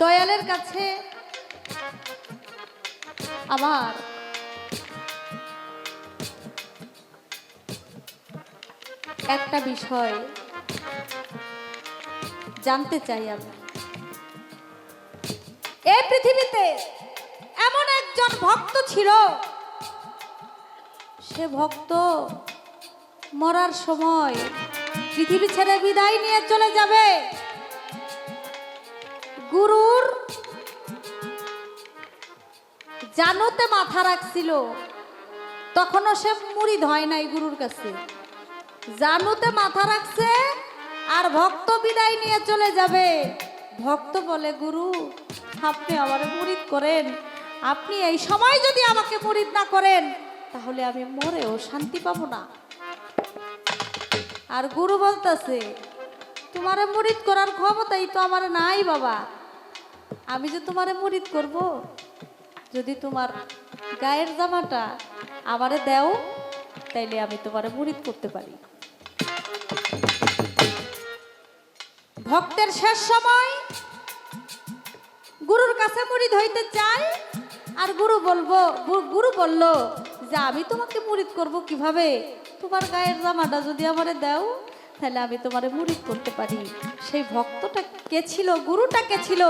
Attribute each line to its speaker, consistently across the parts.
Speaker 1: দয়ালের কাছে আমার একটা বিষয় জানতে চাই আমি। এই পৃথিবীতে এমন একজন ভক্ত ছিল, সে ভক্ত মরার সময় পৃথিবী ছেড়ে বিদায় নিয়ে চলে যাবে। গুরুর জানুতে মাথা রাখছিল। তখনও সে মুড়ি ধয় নাই গুরুর কাছে। জানুতে মাথা রাখছে আর ভক্ত বিদায় নিয়ে চলে যাবে। ভক্ত বলে, গুরু, আপনি আমার মুরিদ করেন। আপনি এই সময় যদি আমাকে মুরিদ না করেন, তাহলে আমি মরেও শান্তি পাবো না। আর গুরু বলতেছে, তোমারে মুরিদ করার ক্ষমতাই তো আমার নাই বাবা। আমি যে তোমারে মুরিদ করব যদি তোমার গায়ের জামাটা আমারে দেও, তাইলে আমি তোমারে মুরিদ করতে পারি। ভক্তের শেষ সময়, গুরুর কাছে মুরিদ হইতে চাই, আর গুরু বলব গুরু বলল যে আমি তোমাকে মুরিদ করব কীভাবে? তোমার গায়ের জামাটা যদি আমারে দাও তাহলে আমি তোমারে মুরিদ করতে পারি। সেই ভক্তটা কে ছিল? গুরুটা কে ছিল?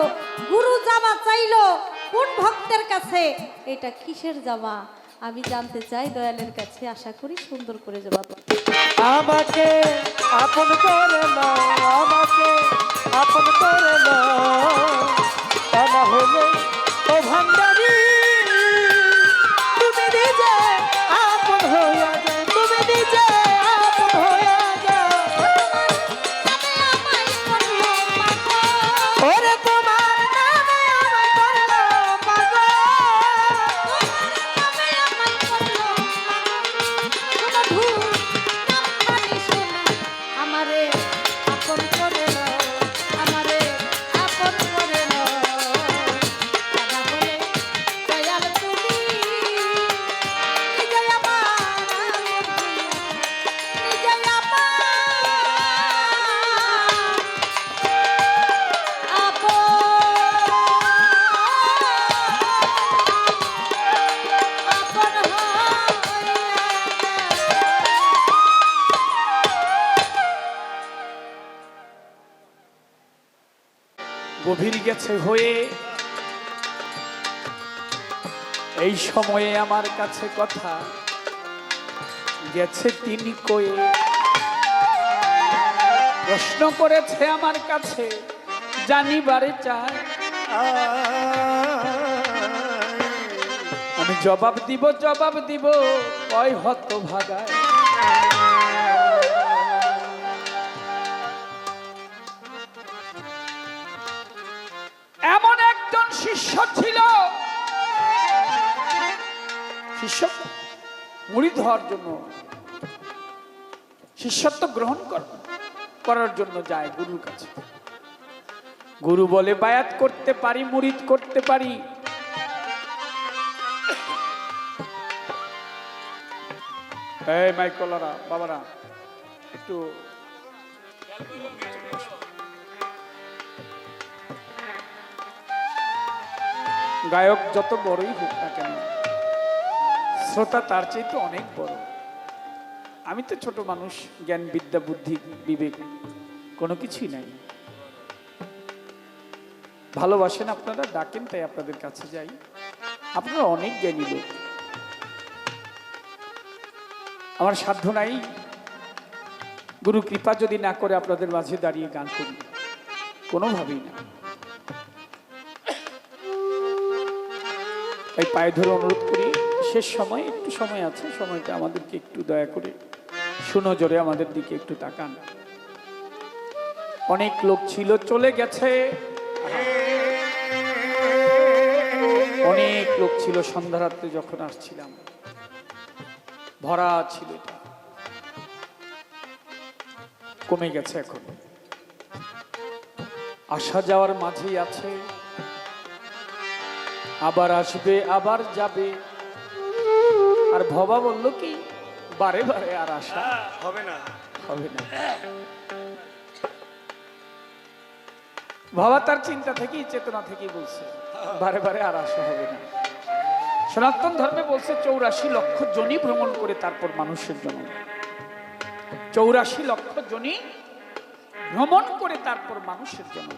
Speaker 1: গুরু জামা চাইলো কোন ভক্তের কাছে? এটা কিসের জামা? আমি জানতে চাই দয়ালের কাছে, আশা করি সুন্দর করে জবাব।
Speaker 2: আমাকে আপন করে আমাকে আপন করে না হলে ও ভান্ডারি গভীর গেছে হয়ে। এই সময়ে আমার কাছে কথা, গেছে তিনি কয়ে। প্রশ্ন করেছে আমার কাছে, জানিবারে চায়। আমি জবাব দিব জবাব দিব, কয় হত ভাগায় শিষ্য ছিল। শিষ্য মুড়ি হওয়ার জন্য, শিষ্যত্ব গ্রহণ কর- করার জন্য যায় গুরুর কাছে। গুরু বলে, বায়াত করতে পারি মুরিদ করতে পারি। মাইকলারা, বাবারা, একটু গায়ক যত বড়ই হোক না কেন, শ্রোতা তার চাইতে অনেক বড়। আমি তো ছোট মানুষ, জ্ঞান, বিদ্যা, বুদ্ধি, বিবেক, কোনো কিছুই নাই। ভালোবাসেন আপনারা, ডাকেন, তাই আপনাদের কাছে যাই। আপনারা অনেক জ্ঞানী লোক। আমার সাধ্য নাই। গুরু কৃপা যদি না করে আপনাদের মাঝে দাঁড়িয়ে গান করি, কোনোভাবেই না। তাই পায়ে ধরে অনুরোধ করি, শেষ সময়, একটু সময় আছে, সময়টা আমাদেরকে একটু দয়া করে সুনজরে আমাদের দিকে একটু তাকান। অনেক লোক ছিল, চলে গেছে। অনেক লোক ছিল সন্ধ্যারাত্রে যখন আসছিলাম। ভরা ছিল এটা। কমে গেছে এখন। আসা যাওয়ার মাঝেই আছে। আবার আসবে আবার যাবে। আর ভবা বলল কি? বারে বারে আর আসা।
Speaker 3: হবে না।
Speaker 2: হবে না। বাবা তার চিন্তা থেকেই চেতনা থেকেই বলছে বারে বারে আর আসা হবে না। সনাতন ধর্মে বলছে চৌরাশি লক্ষ জনি ভ্রমণ করে তারপর মানুষের জন্য চৌরাশি লক্ষ জনি ভ্রমণ করে তারপর মানুষের জন্য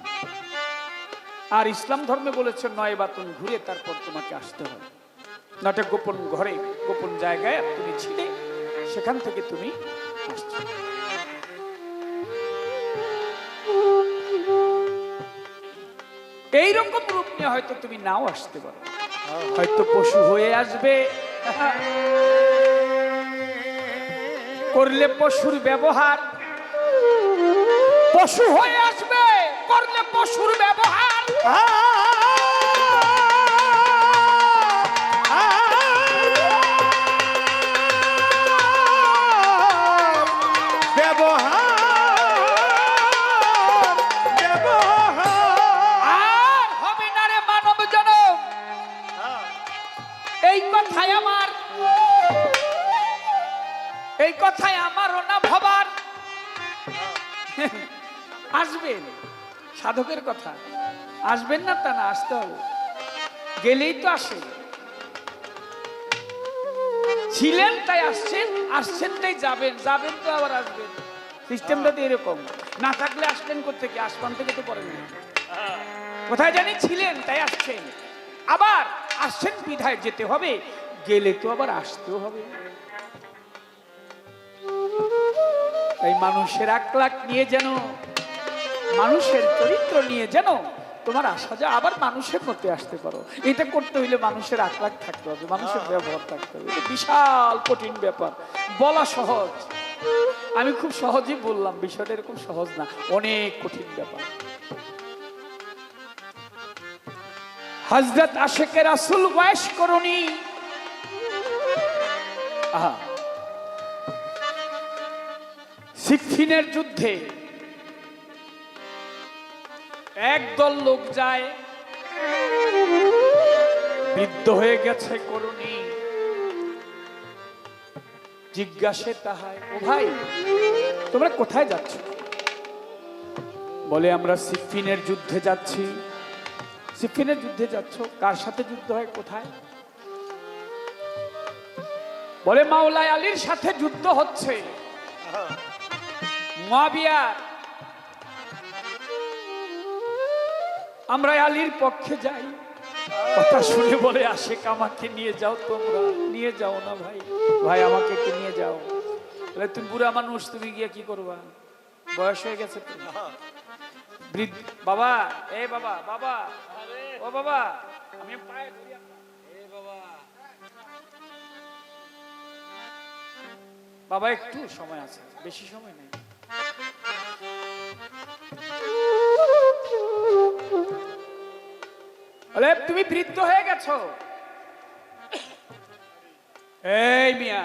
Speaker 2: আর ইসলাম ধর্মে বলেছে, নয় বাতন ঘুরে তারপর তোমাকে আসতে হবে। নটা গোপন ঘরে, গোপন জায়গায় তুমি ছিলে, সেখান থেকে তুমি আসছো। এইরকম রূপ নিয়ে হয়তো তুমি নাও আসতে পারো। হয়তো পশু হয়ে আসবে। করলে পশুর ব্যবহার। পশু হয়ে আসবে, করলে পশুর ব্যবহার। এই কথাই আমারও না ভবার। আসবেন। সাধকের কথা। আসবেন না তা না, আসতে হবে। গেলেই তো আসে। ছিলেন তাই আসছেন আসছেন তাই যাবেন যাবেন তো আবার আসবেন। সিস্টেমটা তো এরকম। না থাকলে আসলেন কোথেকে আসমান থেকে তো পড়েন কোথায় জানি ছিলেন তাই আসছেন। আবার আসছেন বিধায় যেতে হবে, গেলে তো আবার আসতেও হবে। তাই মানুষের আকলাক নিয়ে যেন, মানুষের চরিত্র নিয়ে যেন তোমার আশা যা আবার মানুষের মধ্যে আসতে পারো। এটা করতে হইলে মানুষের আকলাক থাকতে হবে মানুষের ব্যবহার থাকতে হবে। এটা বিশাল কঠিন ব্যাপার। বলা সহজ। আমি খুব সহজেই বললাম বিষয়টা এরকম সহজ না অনেক কঠিন ব্যাপার। হজরত আশেকে রাসুল বয়স করনি। আহা। যুদ্ধে একদল লোক যায়। বৃদ্ধ হয়ে গেছে করুণী। জিজ্ঞাসে তাহায় ও ভাই তোমরা কোথায় যাচ্ছ? বলে আমরা সিফিনের যুদ্ধে যাচ্ছি। সিফিনের যুদ্ধে যাচ্ছ? কার সাথে যুদ্ধ হয় কোথায়? বলে মাওলায় আলীর সাথে যুদ্ধ হচ্ছে। মুয়াবিয়ার আমরা আলীর পক্ষে যাই। কথা শুনে বলে, আশেক, আমাকে নিয়ে যাও তোমরা। নিয়ে যাও না ভাই। ভাই, আমাকে একটু নিয়ে যাও। বলে, তুমি বুড়া মানুষ, তুমি গিয়ে কি করবা? বয়স হয়ে গেছে বাবা, এ বাবা বাবা, ও বাবা, আমি বাবা, একটু সময় আছে, বেশি সময় নেই। বলে তুমি বৃদ্ধ হয়ে গেছো। এই মিয়া।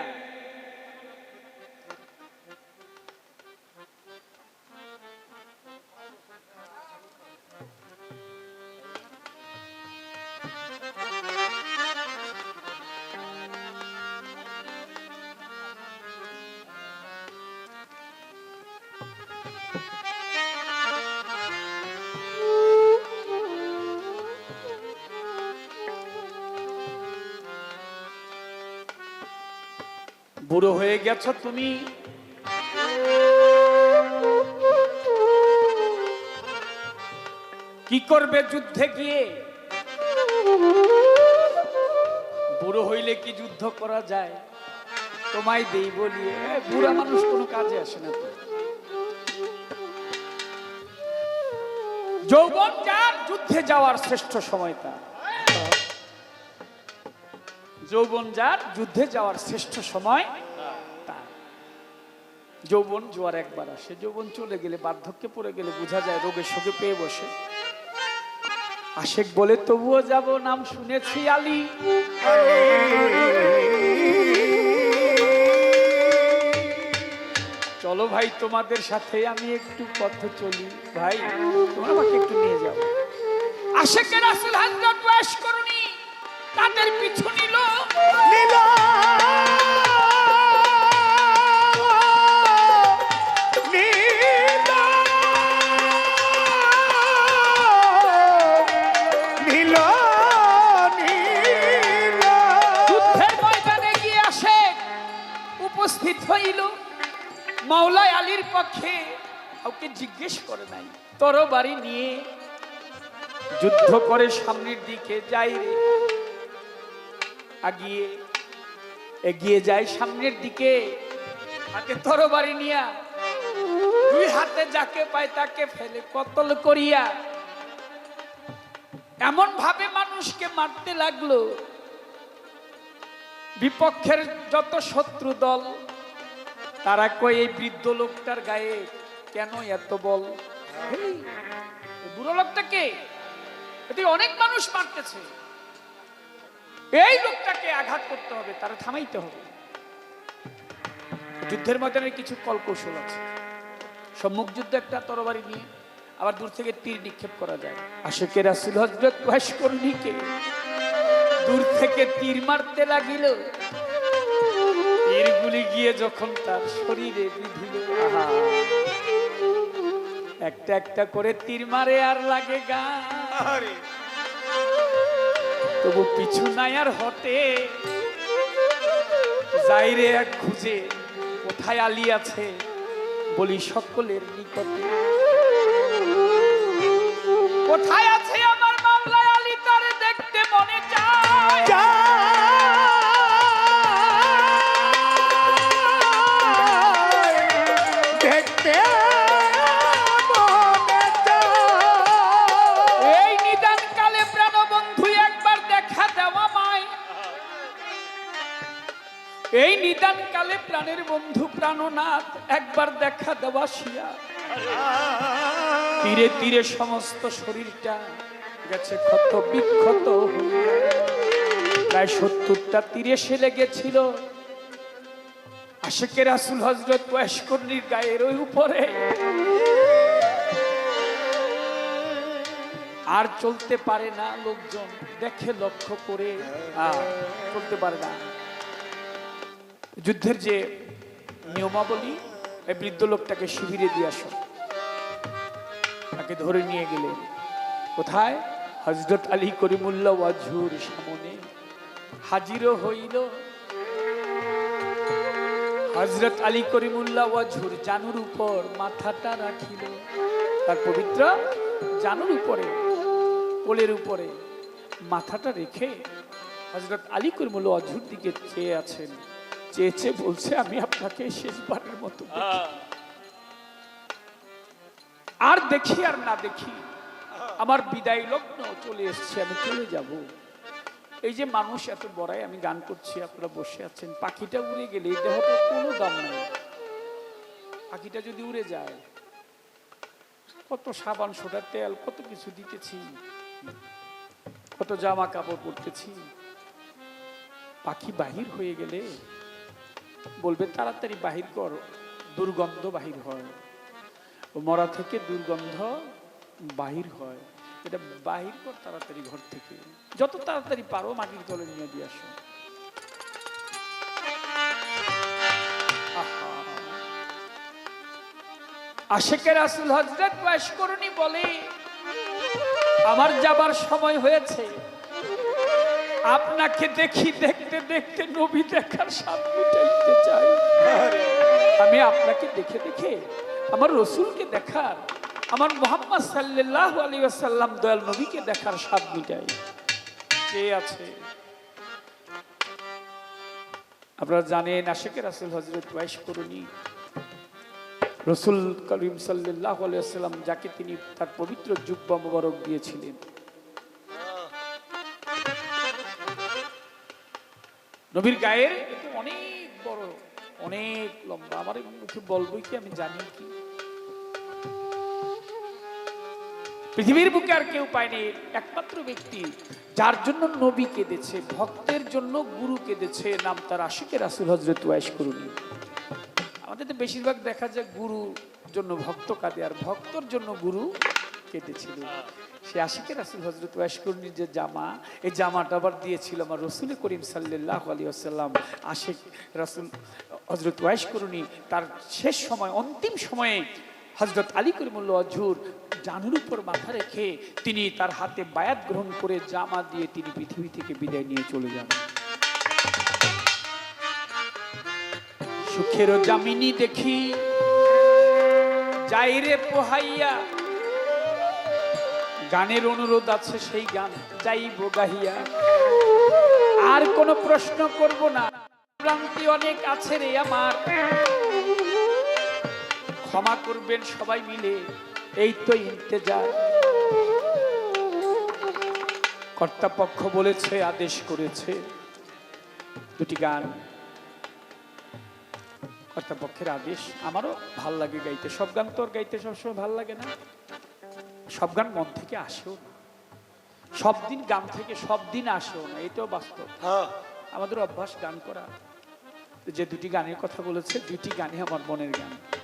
Speaker 2: বুড়ো হয়ে গেছ তুমি। কি করবে যুদ্ধে গিয়ে? বুড়ো হইলে কি যুদ্ধ করা যায়? তোমায় দেই বলি এ, বুড়া মানুষ কোনো কাজে আসে না তো। যৌবন যার যুদ্ধে যাওয়ার শ্রেষ্ঠ সময় তার যৌবন যার, যুদ্ধে যাওয়ার শ্রেষ্ঠ সময় যৌবন জোয়ার একবার আসে, যৌবন চলে গেলে, বার্ধক্যে পড়ে গেলে বোঝা যায় রোগের শোকে পেয়ে বসে। আশেক বলে, তবুও যাব, নাম শুনেছি আলী। চলো ভাই, তোমাদের সাথে আমি একটু পথ চলি। ভাই, তোমরা আমাকে একটু নিয়ে যাও। আশেকের আসল হাজরত বয়স করুনি তাদের পিছু নিল।
Speaker 3: নিল। উপস্থিত
Speaker 2: হইল। মাওলায় আলীর পক্ষে কাউকে জিজ্ঞেস করে নাই তরবারি নিয়ে। যুদ্ধ করে সামনের দিকে যাই রে। আগিয়ে এগিয়ে যায় সামনের দিকে। হাতে তরবারি নিয়া দুই হাতে যাকে পায় তাকে ফেলে কতল করিয়া। এমন ভাবে মানুষকে মারতে লাগল। বিপক্ষের যত শত্রু দল, তারা কই এই বৃদ্ধ লোকটার গায়ে কেন এত বল? বুড়ো লোকটাকে এটি অনেক মানুষ মারতেছে। এই লোকটাকে আঘাত করতে হবে, তারা থামাইতে হবে। যুদ্ধের ময়দানে কিছু কলকৌশল আছে। সম্মুখ যুদ্ধ একটা তরবারি নিয়ে আবার দূর থেকে তীর নিক্ষেপ করা যায়। আশেকে রাসুল হজরত ভাস্করণীকে দূর থেকে তীর মারতে লাগিল। তীরগুলি গিয়ে যখন তার শরীরে বিধিল একটা একটা করে তীর মারে আর লাগে গা। তবু পিছু নাই আর হতে যাইরে এক খুঁজে কোথায় আলি আছে? বলি সকলের নিকটে। প্রাণের বন্ধু প্রাণনাথ একবার দেখা দেওয়া শিয়া তীরে তীরে সমস্ত শরীরটা গেছে ক্ষত বিক্ষত প্রায় সত্তরটা তীরে সে লেগেছিল। আশেকের আসুল হজরত ওয়াসকর্ণীর গায়ের ওই উপরে। আর চলতে পারে না লোকজন। দেখে লক্ষ্য করে চলতে পারে না। যুদ্ধের যে নিয়মাবলী, এই বৃদ্ধ লোকটাকে শিবিরে দিয়ে আসো। তাকে ধরে নিয়ে গেলেন কোথায়? হজরত আলী করিমুল্লাহ ওয়াজুর সামনে। হাজিরও হইল। হজরত আলী করিমুল্লাহ ওয়াজুর জানুর উপর মাথাটা রাখিল। তার পবিত্র জানুর উপরে, কোলের উপরে মাথাটা রেখে হজরত আলী করিমুল্লাহ ওয়াজুর দিকে চেয়ে আছেন। চেয়ে চেয়ে বলছে, আমি আপনাকে শেষবারের মতো আর দেখি আর না দেখি, আমার বিদায় লগ্ন চলে এসছে, আমি চলে যাব। এই যে মানুষ এত বড়াই, আমি গান করছি, আপনারা বসে আছেন, পাখিটা উড়ে গেলে এই দেহটা কোনো দাম নাই। পাখিটা যদি উড়ে যায়, কত সাবান, সোডার তেল, কত কিছু দিতেছি, কত জামা কাপড় পরতেছি, পাখি বাহির হয়ে গেলে বলবে তাড়াতাড়ি বাহির কর, দুর্গন্ধ বাহির হয়। মরা থেকে দুর্গন্ধ বাহির হয়। এটা বাহির কর তাড়াতাড়ি ঘর থেকে। যত তাড়াতাড়ি পারো মাটির তলে নিয়ে দিয়ে আসো। আশেকের আসল হজরত বয়স করুনি বলে, আমার যাবার সময় হয়েছে। আপনাকে দেখি, দেখতে দেখতে নবী দেখার স্বাদ মিটাইতে চাই। আমি আপনাকে দেখে দেখে আমার রসুলকে দেখার, আমার মোহাম্মদ সাল্লাহ আলী আসাল্লাম দয়াল নবীকে দেখার স্বাদ মিটাই কে আছে? আপনারা জানেন আশেকের রাসুল হজরত ওয়াইশ করুনি রসুল করিম সাল্লাহ আলিয়াল্লাম যাকে তিনি তার পবিত্র জুব্বা মোবারক দিয়েছিলেন। নবীর গায়ের? অনেক বড় অনেক লম্বা। আমার মুখে বলবোই কি আমি জানি কি? পৃথিবীর বুকে আর কেউ পায়নি একমাত্র ব্যক্তি যার জন্য নবী কেঁদেছে ভক্তের জন্য গুরু কেঁদেছে নাম তার আশিকের রাসুল হজরত ওয়াইশ করুনি আমাদের তো বেশিরভাগ দেখা যায় গুরু জন্য ভক্ত কাঁদে আর ভক্তর জন্য গুরু কেঁদেছিল সে আশিকের রাসুল হজরত ওয়াইশকর্ণীর যে জামা, এই জামাটা আবার দিয়েছিল আমার রসুল করিম সাল্লাহ আলী আসাল্লাম আশিক রাসুল হজরত ওয়াইশকরণী তার শেষ সময়, অন্তিম সময়ে হজরত আলী করিমুল্লাহ আজহুর জানুর উপর মাথা রেখে তিনি তার হাতে বায়াত গ্রহণ করে জামা দিয়ে তিনি পৃথিবী থেকে বিদায় নিয়ে চলে যান। সুখের জামিনী দেখি, যাইরে পোহাইয়া গানের অনুরোধ আছে, সেই গান যাইব গাহিয়া। আর কোনো প্রশ্ন করব না। ভ্রান্তি অনেক আছে রে আমার। ক্ষমা করবেন সবাই মিলে, এই তো ইন্তেজার। কর্তাপক্ষ বলেছে, আদেশ করেছে। দুটি গান। কর্তাপক্ষের আদেশ, আমারও ভালো লাগে গাইতে। সব গান তোর গাইতে সবসময় ভালো লাগে না। সব গান মন থেকে আসেও না। সব দিন গান থেকে সব দিন আসেও না এটাও বাস্তব।
Speaker 3: হ্যাঁ।
Speaker 2: আমাদের অভ্যাস গান করা। যে দুটি গানের কথা বলেছে দুটি গানই আমার মনের গান।